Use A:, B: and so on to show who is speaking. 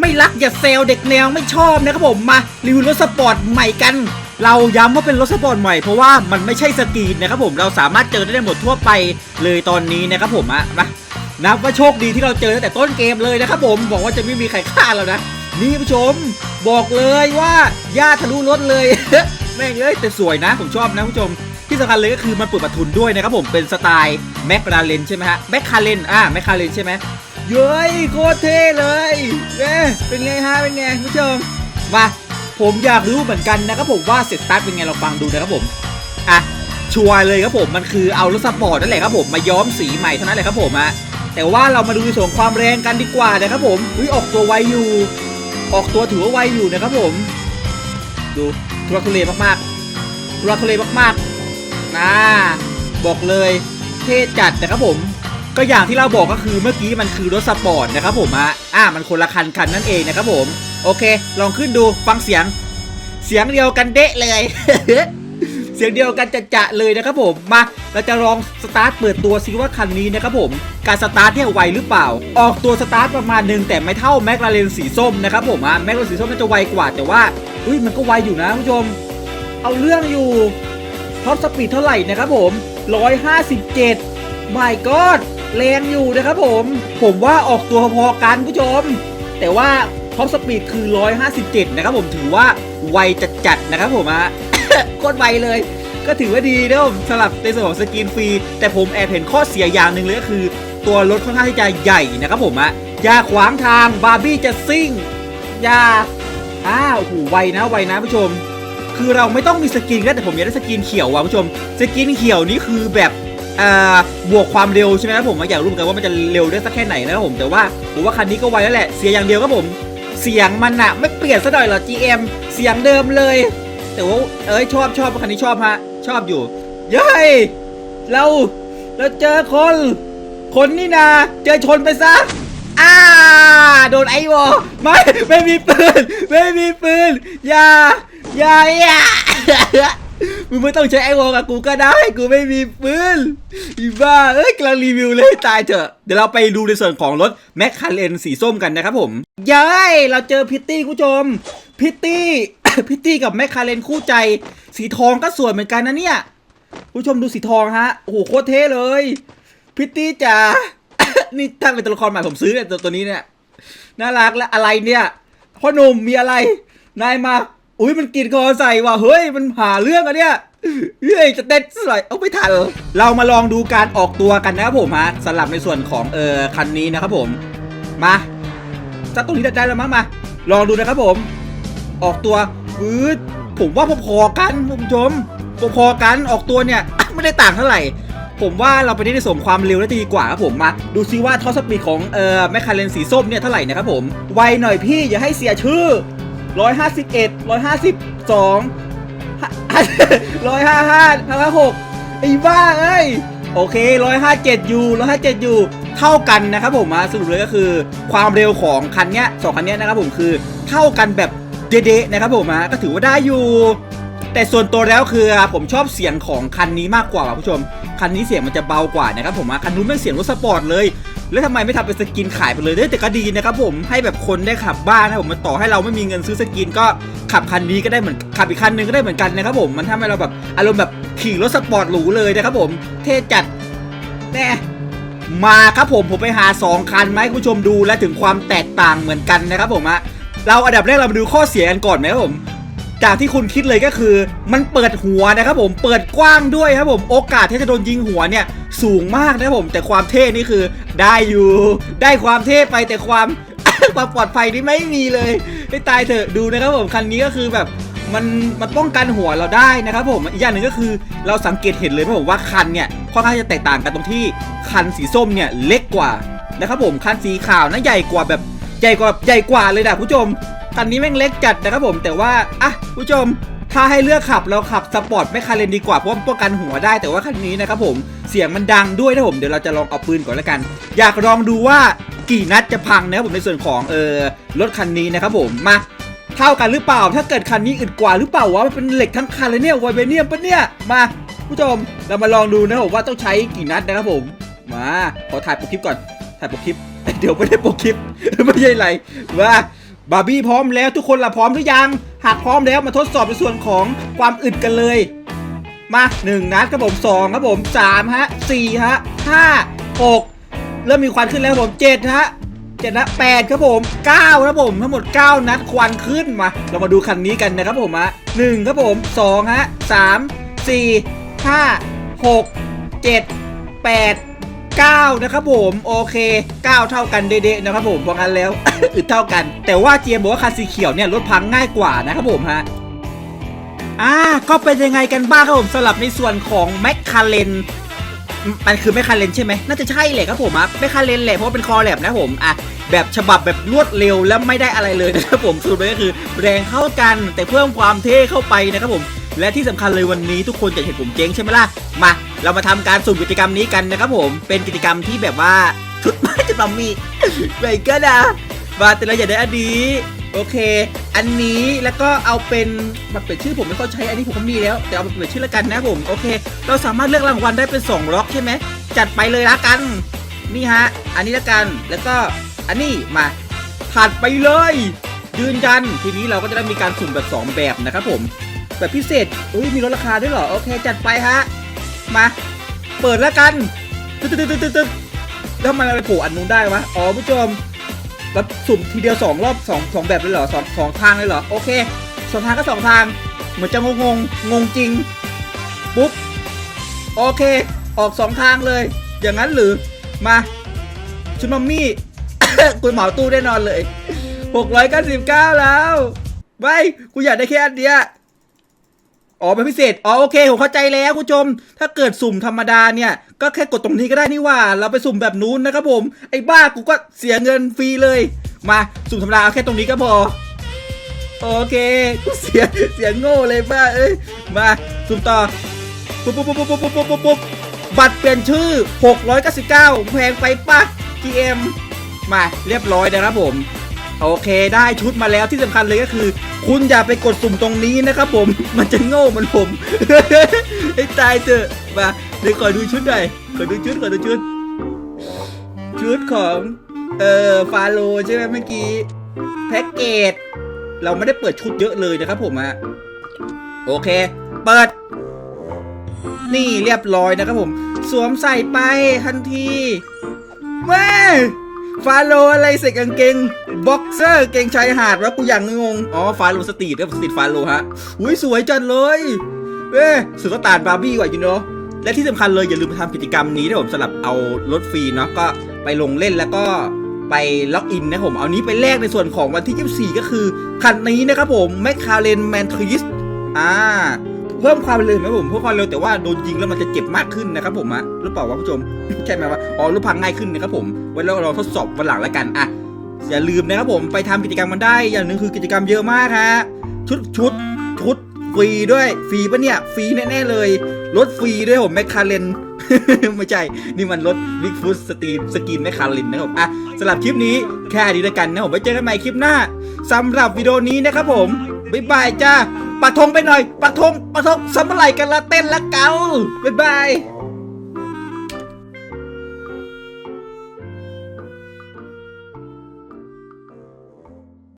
A: ไม่รักอย่าเซลเด็กแนวไม่ชอบนะครับผมมารีวิวรถสปอร์ตใหม่กัน เราย้ำว่าเป็นรถสปอร์ตใหม่เพราะว่ามันไม่ใช่สกรีนนะครับผมเราสามารถเจอได้หมดทั่วไปเลยตอนนี้นะครับผมอะมานับว่าโชคดีที่เราเจอตั้งแต่ต้นเกมเลยนะครับผมบอกว่าจะไม่มีใครฆ่าเรานะนี่ผู้ชมบอกเลยว่าย่าทะลุรถเลยแม่งเอ้ยแต่สวยนะผมชอบนะผู้ชมที่สำคัญเลยก็คือมันเปิดประทุนด้วยนะครับผมเป็นสไตล์แมคคาเรนใช่ไหมฮะแมคคาเรนอ่าแมคคาเรนใช่ไหม เย้ยโคตรเท่เลยเอ๊ะเป็นไงฮะเป็นไงผู้ชมมาผมอยากรู้เหมือนกันนะครับผมว่าเสร็จสตาร์เป็นไงเราฟังดูนะครับผมอะชัวร์เลยครับผมมันคือเอารถสปอร์ตนั่นแหละครับผมมาย้อมสีใหม่เท่านั้นแหละครับผมอะแต่ว่าเรามาดูในส่วนความแรงกันดีกว่านะครับผมอุ้ยออกตัวไวอยู่ ออกตัวถือว่าไวอยู่นะครับผม ดูทุรักทุเลมากๆทุรักทุเลมากๆนะบอกเลยเท่จัดนะครับผม ก็อย่างที่เราบอกก็คือเมื่อกี้มันคือรถสปอร์ตนะครับผมอะอะมันคนละคันคันนั่นเองนะครับผม โอเค ลองขึ้นดูฟังเสียง เสียงเดียวกันเดะเลย เสียงเดียวกันจะจะเลยนะครับผมมาเราจะลองสตาร์ทเปิดตัวซิว่าคันนี้นะครับผมการสตาร์ทเนี่ยไวหรือเปล่า ออกตัวสตาร์ทประมาณหนึ่งแต่ไม่เท่าแมคลาเรนสีส้มนะครับผมอะแมคลาเรนสีส้มน่าจะไวกว่าแต่ว่าอุ้ยมันก็ไวอยู่นะคุณผู้ชม เอาเรื่องอยู่ท็อปสปีดเท่าไหร่นะครับผม 157 my god แรงอยู่นะครับผม ผมว่าออกตัวพอๆกันผู้ชม แต่ว่าท็อปสปีดคือ 157 นะครับผมถือว่าไวจัดๆนะครับผมอะโคตรไวเลย ก็ถือว่าดีนะครับผมสำหรับในส่วนของสกินฟรี แต่ผมแอบเห็นข้อเสียอย่างหนึ่งเลยก็คือ ตัวรถค่อนข้างที่จะใหญ่นะครับผมอะอย่าขวางทางบาร์บี้จะซิ่งอย่าอ้าวโอ้โหไวนะไวนะผู้ชม คือเราไม่ต้องมีสกินก็แต่ผมอยากได้สกินเขียวว่ะผู้ชม สกินเขียวนี่คือแบบ บวกความเร็วใช่ไหมครับผมอยากรู้เหมือนกันว่ามันจะเร็วได้สักแค่ไหนนะครับผมแต่ว่าผมว่าคันนี้ก็ไวแล้วแหละเสียอย่างเดียวครับผม เสียงมันอะไม่เปลี่ยนซะหน่อยหรอ GM เสียงเดิมเลย แต่ว่าเอ้ยชอบชอบคันนี้ชอบฮะชอบอยู่เย้ยเราเราเจอคน คนนี่นาเจอชนไปซะอ้าโดนไอวอไม่ไม่มีปืนไม่มีปืนอย่าอย่าอย่า มึงไม่ต้องใช้ไอวอกับกูก็ได้ กูไม่มีปืนอีบ้า เอ้ยกำลังรีวิวเลยตายเถอะ เดี๋ยวเราไปดูในส่วนของรถแมคคาเรนสีส้มกันนะครับผมย้ยเราเจอพิตตี้คุณผู้ชม พิตตี้ พิตตี้กับแมคคาเรนคู่ใจ สีทองก็สวยเหมือนกันนะเนี่ยผู้ชมดูสีทองฮะ โอ้โหโคตรเท่เลย พิตตี้จ๋า นี่ถ้าเป็นตัวละครใหม่ผมซื้อเนี่ยตัวตัวนี้เนี่ย น่ารักและอะไรเนี่ยพ่อหนุ่มมีอะไร นายมา อุ้ยมันกินคอใส่ว่ะเฮ้ยมันหาเรื่องอะเนี่ยเฮ้ยจะเต้นสวยเอาไม่ทันเรามาลองดูการออกตัวกันนะครับผมฮะสำหรับในส่วนของเออคันนี้นะครับผม มาสักตรงนี้ได้แล้วมั้งมา ลองดูนะครับผม ออกตัวอืดผมว่าพอๆกันคุณผู้ชมพอๆกันออกตัวเนี่ยไม่ได้ต่างเท่าไหร่ ผมว่าเราไปในส่วนของความเร็วได้ดีกว่าครับผมมา ดูซิว่าท็อปสปีดของเอ่อแมคคาเรนสีส้มเนี่ยเท่าไหร่นะครับผมไวหน่อยพี่อย่าให้เสียชื่อ 151 152 155 156ไอ้บ้าเอ้ยโอเค157อยู่157อยู่เท่ากันนะครับผมมาสรุปเลยก็คือ ความเร็วของคันเนี้ยสองคันเนี้ยนะครับผมคือเท่ากันแบบเดะๆนะครับผมมาก็ถือว่าได้อยู่ แต่ส่วนตัวแล้วคือผมชอบเสียงของคันนี้มากกว่าว่ะผู้ชมคันนี้เสียงมันจะเบากว่านะครับผมอะคันนู้นไม่เสียงรถสปอร์ตเลย แล้วทำไมไม่ทำเป็นสกินขายไปเลยเด้ยแต่ก็ดีนะครับผมให้แบบคนได้ขับบ้านนะผมมันต่อให้เราไม่มีเงินซื้อสกินก็ขับคันนี้ก็ได้เหมือนขับอีกคันหนึงก็ได้เหมือนกันนะครับผมมันทำให้เราแบบอารมณ์แบบขี่รถสปอร์ตหรูเลยนะครับผมเท่จัดแน่มาครับผมผมไปหา 2 คันมาให้คุณผู้ชมดูและถึงความแตกต่างเหมือนกันนะครับผมอะเราอันดับแรกเรามาดูข้อเสียกันก่อนไหมครับผม จากที่คุณคิดเลยก็คือ มันเปิดหัวนะครับผมเปิดกว้างด้วยครับผมโอกาสที่จะโดนยิงหัวเนี่ยสูงมากนะครับผม แต่ความเท่นี่คือได้อยู่ได้ความเท่ไปแต่ความ ความปลอดภัยนี่ไม่มีเลยให้ตายเถอะดูนะครับผมคันนี้ก็คือแบบมันมันป้องกันหัวเราได้นะครับผมอีกอย่างหนึ่งก็คือเราสังเกตเห็นเลยนะผมว่าคันเนี่ยค่อนข้างจะแตกต่างกันตรงที่คันสีส้มเนี่ยเล็กกว่านะครับผมคันสีขาวนะใหญ่กว่าแบบใหญ่กว่าใหญ่กว่าเลยนะผู้ชม คันนี้แม่งเล็กจัดนะครับผมแต่ว่าอะผู้ชมถ้าให้เลือกขับเราขับสปอร์ตไม่คาเรนดีกว่าเพราะป้องกันหัวได้แต่ว่าคันนี้นะครับผมเสียงมันดังด้วยนะผมเดี๋ยวเราจะลองเอาปืนก่อนแล้วกัน อยากลองดูว่ากี่นัดจะพังนะครับผมในส่วนของเออรถคันนี้นะครับผมมาเท่ากันหรือเปล่า ถ้าเกิดคันนี้อึดกว่าหรือเปล่าวะมันเป็นเหล็กทั้งคันเลยเนี่ยไวเบเนียมปะเนี่ยมาผู้ชมเรามาลองดูนะผมว่าต้องใช้กี่นัดนะครับผมมาขอถ่ายโปรคลิปก่อนถ่ายโปรคลิปเดี๋ยวไม่ได้โปรคลิปไม่ใช่ไรมา บาร์บี้พร้อมแล้วทุกคนละพร้อมหรือยัง หากพร้อมแล้วมาทดสอบในส่วนของความอึดกันเลย มาหนึ่งนัดครับผมสองครับผมสามฮะสี่ฮะห้าหกเริ่มมีควันขึ้นแล้วครับผมเจ็ดฮะเจ็ดนะแปดครับผมเก้าครับผมทั้งหมดเก้านัดควันขึ้นมา เรามาดูคันนี้กันนะครับผมฮะหนึ่งครับผมสองฮะสามสี่ห้า หกเก้านะครับผมโอเคเก้าเท่ากันเด๊ะๆนะครับผมเพราะงั้นแล้ว อึดเท่ากัน แต่ว่าเจียมบอกว่าคันสีเขียวเนี่ยรถพังง่ายกว่านะครับผมฮะอ่าก็เป็นยังไงกันบ้างครับผมสำหรับในส่วนของแมคคาเรนมันคือแมคคาเรนใช่ไหมน่าจะใช่แหละครับผมอะแมคคาเรนแหละเพราะว่าเป็นคอแลบนะผมอะแบบฉบับแบบรวดเร็วและไม่ได้อะไรเลยนะครับผมสรุปเลยก็คือแรงเข้ากันแต่เพิ่มความเท่เข้าไปนะครับผม และที่สำคัญเลยวันนี้ทุกคนจะเห็นผมเจ๊งใช่ไหมล่ะ มา เรามาทำการสุ่มกิจกรรมนี้กันนะครับผม เป็นกิจกรรมที่แบบว่าชุดไม้จะมัมมี่ไปก็นะมาแต่เราอยากได้อันนี้โอเค อันนี้แล้วก็เอาเป็นบัตรเปลี่ยนชื่อผมไม่เข้าใช้อันนี้ผมก็มีแล้ว แต่เอาบัตรเปลี่ยนชื่อแล้วกันนะผม โอเค เราสามารถเลือกรางวัลได้เป็น2ล็อกใช่ไหม จัดไปเลยละกัน นี่ฮะ อันนี้ละกัน แล้วก็อันนี้มาถัดไปเลย ยืนยัน ทีนี้เราก็จะได้มีการสุ่มแบบ 2 แบบนะครับผม แบบพิเศษ อุ้ยมีลดราคาด้วยเหรอ โอเคจัดไปฮะ มา เปิดแล้วกันตึ๊ดตึ๊ดตึ๊ดตึ๊ดตึ๊ดแล้วทำไมมันไปโผล่อันนู้นได้วะ อ๋อผู้ชมแบบสุ่มทีเดียวสองรอบสองสองแบบเลยเหรอสองสองทางเลยเหรอ โอเคสองทางก็สองทาง เหมือนจะงงงงงจริง ปุ๊บ โอเค ออกสองทางเลย อย่างนั้นหรือ มา ชุดมัมมี่กูเหมาตู้แน่นอนเลย 699 แล้ว ไม่ กูอยากได้แค่อันเดียว อ๋อเป็นพิเศษ อ๋อโอเคผมเข้าใจแล้วคุณผู้ชม ถ้าเกิดสุ่มธรรมดาเนี่ย ก็แค่กดตรงนี้ก็ได้นี่ว่า เราไปสุ่มแบบนู้นนะครับผม ไอ้บ้ากูก็เสียเงินฟรีเลย มาสุ่มธรรมดาเอาแค่ตรงนี้ก็พอ โอเคกูเสียเสียโง่เลยบ้าเอ้ย มาสุ่มต่อ ปุ๊บปุ๊บปุ๊บปุ๊บปุ๊บปุ๊บปุ๊บปุ๊บบัตรเปลี่ยนชื่อ 699 แพงไปปะ GM มาเรียบร้อยนะครับผม โอเคได้ชุดมาแล้วที่สำคัญเลยก็คือ คุณอย่าไปกดสุ่มตรงนี้นะครับผมมันจะโง่มือนผมให้ตายเถอะมาเดี๋ยวขอดูชุดหน่อยขอดูชุดขอดูชุด ชุดของ เอ่อฟาโลใช่ไหมเมื่อกี้แพ็กเกจเราไม่ได้เปิดชุดเยอะเลยนะครับผมอะโอเค เปิด นี่เรียบร้อยนะครับผม สวมใส่ไปทันทีแม่ฟาโลอะไรใส่กางเกง บ็อกเซอร์เก่งชายหาดวะกูอย่างงง อ๋อฟาโลสตรีทครับสตรีทฟาโลฮะ อุ้ยสวยจัดเลยเอ้สุดตานบาร์บี้กว่าอยู่เนาะและที่สำคัญเลยอย่าลืมไปทำกิจกรรมนี้นะผมสำหรับเอารถฟรีเนาะก็ไปลงเล่นแล้วก็ไปล็อกอินนะผม เอานี้ไปแลกในส่วนของวันที่ 24 ก็คือ คันนี้นะครับผมแมคคาเรนแมนทริสอ่าเพิ่มความเร็วไหมผมเพิ่มความเร็วแต่ว่าโดนยิงแล้วมันจะเจ็บมากขึ้นนะครับผมอะหรือเปล่าวะผู้ชม ใช่ไหมวะอ๋อรูปพังง่ายขึ้นนะครับผมไว้แล้วเราทดสอบวันหลังแล้วกันอะ อย่าลืมนะครับผมไปทำกิจกรรมมันได้ อย่างหนึ่งคือกิจกรรมเยอะมากฮะชุดชุดชุดฟรีด้วยฟรีปะเนี่ยฟรีแน่ๆเลยรถฟรีด้วยผมแมคคาเรนไม่ใช่ นี่มันรถบิ๊กฟุตสตรีมสกินแมคคาเรนนะครับอะสำหรับคลิปนี้แค่นี้แล้วกันนะผมไว้เจอกันใหม่คลิปหน้าสำหรับวิดีโอนี้นะครับผมบ๊ายบายจ้าปักธงไปหน่อยปักธงปักธงสำอะไรกันละเต้นละเกาบ๊ายบาย